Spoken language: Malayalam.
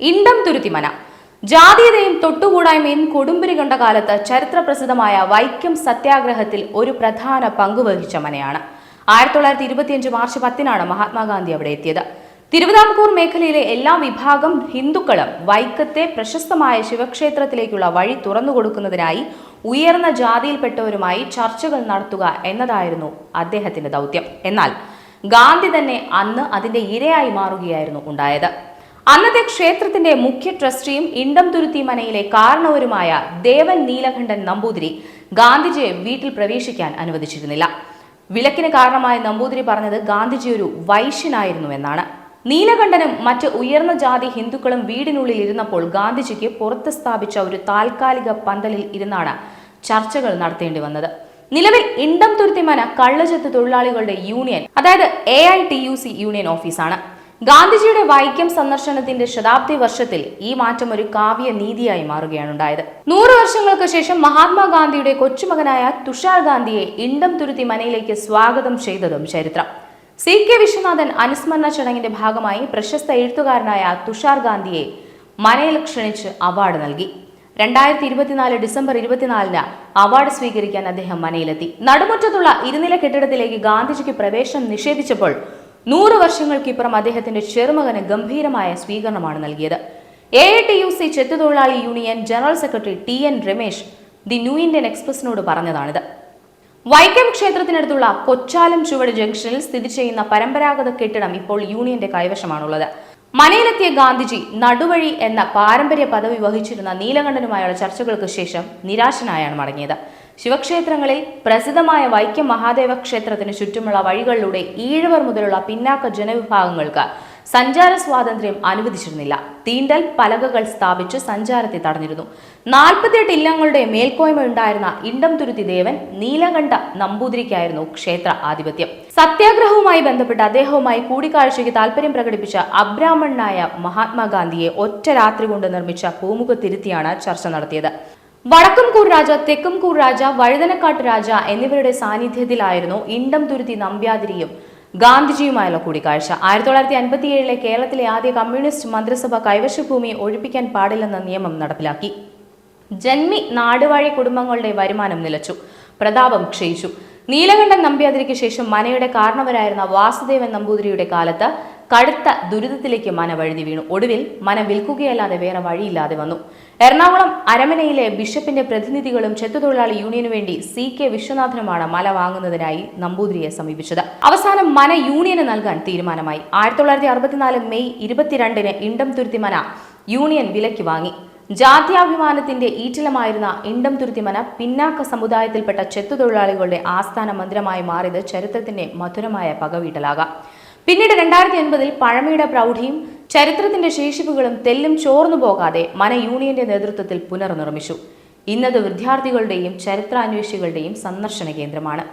ഇണ്ടം തുരുത്തിമന. ജാതീയതയും തൊട്ടുകൂടായ്മയും കൊടുമ്പിരി കണ്ട കാലത്ത് ചരിത്രപ്രസിദ്ധമായ വൈക്കം സത്യാഗ്രഹത്തിൽ ഒരു പ്രധാന പങ്കുവഹിച്ച മനയാണ്. ആയിരത്തി തൊള്ളായിരത്തി ഇരുപത്തിയഞ്ച് മാർച്ച് പത്തിനാണ് മഹാത്മാഗാന്ധി അവിടെ എത്തിയത്. തിരുവിതാംകൂർ മേഖലയിലെ എല്ലാ വിഭാഗം ഹിന്ദുക്കളും വൈക്കത്തെ പ്രശസ്തമായ ശിവക്ഷേത്രത്തിലേക്കുള്ള വഴി തുറന്നുകൊടുക്കുന്നതിനായി ഉയർന്ന ജാതിയിൽപ്പെട്ടവരുമായി ചർച്ചകൾ നടത്തുക എന്നതായിരുന്നു അദ്ദേഹത്തിന്റെ ദൗത്യം. എന്നാൽ ഗാന്ധി തന്നെ അന്ന് അതിന്റെ ഇരയായി മാറുകയായിരുന്നു ഉണ്ടായത്. അന്നത്തെ ക്ഷേത്രത്തിന്റെ മുഖ്യ ട്രസ്റ്റിയും ഇണ്ടം തുരുത്തി മനയിലെ കാരണവരുമായ ദേവൻ നീലകണ്ഠൻ നമ്പൂതിരി ഗാന്ധിജിയെ വീട്ടിൽ പ്രവേശിക്കാൻ അനുവദിച്ചിരുന്നില്ല. വിലക്കിന് കാരണമായ നമ്പൂതിരി പറഞ്ഞത് ഗാന്ധിജി ഒരു വൈശ്യനായിരുന്നു എന്നാണ്. നീലകണ്ഠനും മറ്റ് ഉയർന്ന ജാതി ഹിന്ദുക്കളും വീടിനുള്ളിൽ ഇരുന്നപ്പോൾ ഗാന്ധിജിക്ക് പുറത്ത് സ്ഥാപിച്ച ഒരു താൽക്കാലിക പന്തലിൽ ഇരുന്നാണ് ചർച്ചകൾ നടത്തേണ്ടി വന്നത്. നിലവിൽ ഇണ്ടം തുരുത്തിമന കള്ളചത്ത് തൊഴിലാളികളുടെ യൂണിയൻ അതായത് എ യൂണിയൻ ഓഫീസാണ്. ഗാന്ധിജിയുടെ വൈക്കം സന്ദർശനത്തിന്റെ ശതാബ്ദി വർഷത്തിൽ ഈ മാറ്റം ഒരു കാവ്യ നീതിയായി മാറുകയാണ് ഉണ്ടായത്. നൂറ് വർഷങ്ങൾക്ക് ശേഷം മഹാത്മാഗാന്ധിയുടെ കൊച്ചുമകനായ തുഷാർ ഗാന്ധിയെ ഇണ്ടം തുരുത്തി മനയിലേക്ക് സ്വാഗതം ചെയ്തതും ചരിത്രം. സി കെ വിശ്വനാഥൻ അനുസ്മരണ ചടങ്ങിന്റെ ഭാഗമായി പ്രശസ്ത എഴുത്തുകാരനായ തുഷാർ ഗാന്ധിയെ മനയിൽ ക്ഷണിച്ച് അവാർഡ് നൽകി. രണ്ടായിരത്തി ഇരുപത്തിനാല് ഡിസംബർ ഇരുപത്തിനാലിന് അവാർഡ് സ്വീകരിക്കാൻ അദ്ദേഹം മനയിലെത്തി. നടുമുറ്റത്തുള്ള ഇരുനില കെട്ടിടത്തിലേക്ക് ഗാന്ധിജിക്ക് പ്രവേശനം നിഷേധിച്ചപ്പോൾ നൂറ് വർഷങ്ങൾക്കിപ്പുറം അദ്ദേഹത്തിന്റെ ചെറുമകന് ഗംഭീരമായ സ്വീകരണമാണ് നൽകിയത്. A I T U C ചെത്തുതൊഴിലാളി union general secretary T N Ramesh the new Indian എക്സ്പ്രസിനോട് പറഞ്ഞതാണിത്. വൈക്കം ക്ഷേത്രത്തിനടുത്തുള്ള കൊച്ചാലം ചുവട് ജംഗ്ഷനിൽ സ്ഥിതി ചെയ്യുന്ന പരമ്പരാഗത കെട്ടിടം ഇപ്പോൾ യൂണിയന്റെ കൈവശമാണുള്ളത്. മനയിലെത്തിയ ഗാന്ധിജി നടുവഴി എന്ന പാരമ്പര്യ പദവി വഹിച്ചിരുന്ന നീലകണ്ഠനുമായുള്ള ചർച്ചകൾക്ക് ശേഷം നിരാശനായാണ് മടങ്ങിയത്. ശിവക്ഷേത്രങ്ങളിൽ പ്രസിദ്ധമായ വൈക്കം മഹാദേവ ക്ഷേത്രത്തിന് ചുറ്റുമുള്ള വഴികളിലൂടെ ഈഴവർ മുതലുള്ള പിന്നാക്ക ജനവിഭാഗങ്ങൾക്ക് സഞ്ചാര സ്വാതന്ത്ര്യം അനുവദിച്ചിരുന്നില്ല. തീണ്ടൽ പലകകൾ സ്ഥാപിച്ച് സഞ്ചാരത്തെ തടഞ്ഞിരുന്നു. നാൽപ്പത്തിയെട്ട് ഇല്ലങ്ങളുടെ മേൽക്കോയ്മ ഉണ്ടായിരുന്ന ഇണ്ടം തുരുത്തി ദേവൻ നീലകണ്ഠ നമ്പൂതിരിക്കായിരുന്നു ക്ഷേത്ര ആധിപത്യം. സത്യാഗ്രഹവുമായി ബന്ധപ്പെട്ട് അദ്ദേഹവുമായി കൂടിക്കാഴ്ചയ്ക്ക് താല്പര്യം പ്രകടിപ്പിച്ച അബ്രാഹ്മണനായ മഹാത്മാഗാന്ധിയെ ഒറ്റ രാത്രി കൊണ്ട് നിർമ്മിച്ച പൂമുഖത്തിരുത്തിയാണ് ചർച്ച നടത്തിയത്. വടക്കുംകൂർ രാജ തെക്കുംകൂർ രാജ വഴുതനക്കാട്ട് രാജ എന്നിവരുടെ സാന്നിധ്യത്തിലായിരുന്നു ഇണ്ടം തുരുത്തി നമ്പ്യാതിരിയും ഗാന്ധിജിയുമായുള്ള കൂടിക്കാഴ്ച. ആയിരത്തി തൊള്ളായിരത്തി അൻപത്തി ഏഴിലെ കേരളത്തിലെ ആദ്യ കമ്മ്യൂണിസ്റ്റ് മന്ത്രിസഭ കൈവശഭൂമി ഒഴിപ്പിക്കാൻ പാടില്ലെന്ന നിയമം നടപ്പിലാക്കി. ജന്മി നാടുവാഴി കുടുംബങ്ങളുടെ വരുമാനം നിലച്ചു. പ്രതാപം ക്ഷയിച്ചു. നീലകണ്ഠൻ നമ്പ്യാതിരിക്ക് ശേഷം മനയുടെ കാരണവരായിരുന്ന വാസുദേവൻ നമ്പൂതിരിയുടെ കാലത്ത് കടുത്ത ദുരിതത്തിലേക്ക് മന വഴുതി വീണു. ഒടുവിൽ മനം വിൽക്കുകയല്ലാതെ വേറെ വഴിയില്ലാതെ വന്നു. എറണാകുളം അരമനയിലെ ബിഷപ്പിന്റെ പ്രതിനിധികളും ചെത്തുതൊഴിലാളി യൂണിയനു വേണ്ടി സി കെ വിശ്വനാഥനുമാണ് മല വാങ്ങുന്നതിനായി നമ്പൂതിരിയെ സമീപിച്ചത്. അവസാനം മന യൂണിയന് നൽകാൻ തീരുമാനമായി. ആയിരത്തി തൊള്ളായിരത്തി അറുപത്തിനാല് മെയ് ഇരുപത്തിരണ്ടിന് ഇണ്ടം തുരുത്തി മന യൂണിയൻ വിലയ്ക്ക് വാങ്ങി. ജാത്യാഭിമാനത്തിന്റെ ഈറ്റിലമായിരുന്ന ഇണ്ടം തുരുത്തിമന പിന്നാക്ക സമുദായത്തിൽപ്പെട്ട ചെത്തുതൊഴിലാളികളുടെ ആസ്ഥാന മന്ദിരമായി മാറിയത് ചരിത്രത്തിന്റെ മധുരമായ പകവീട്ടലാകാം. പിന്നീട് രണ്ടായിരത്തി ഒൻപതിൽ പഴമയുടെ പ്രൗഢിയും ചരിത്രത്തിന്റെ ശേഷിപ്പുകളും തെല്ലും ചോർന്നു പോകാതെ മന യൂണിയന്റെ നേതൃത്വത്തിൽ പുനർനിർമ്മിച്ചു. ഇന്നത് വിദ്യാർത്ഥികളുടെയും ചരിത്രാന്വേഷികളുടെയും സന്ദർശന കേന്ദ്രമാണ്.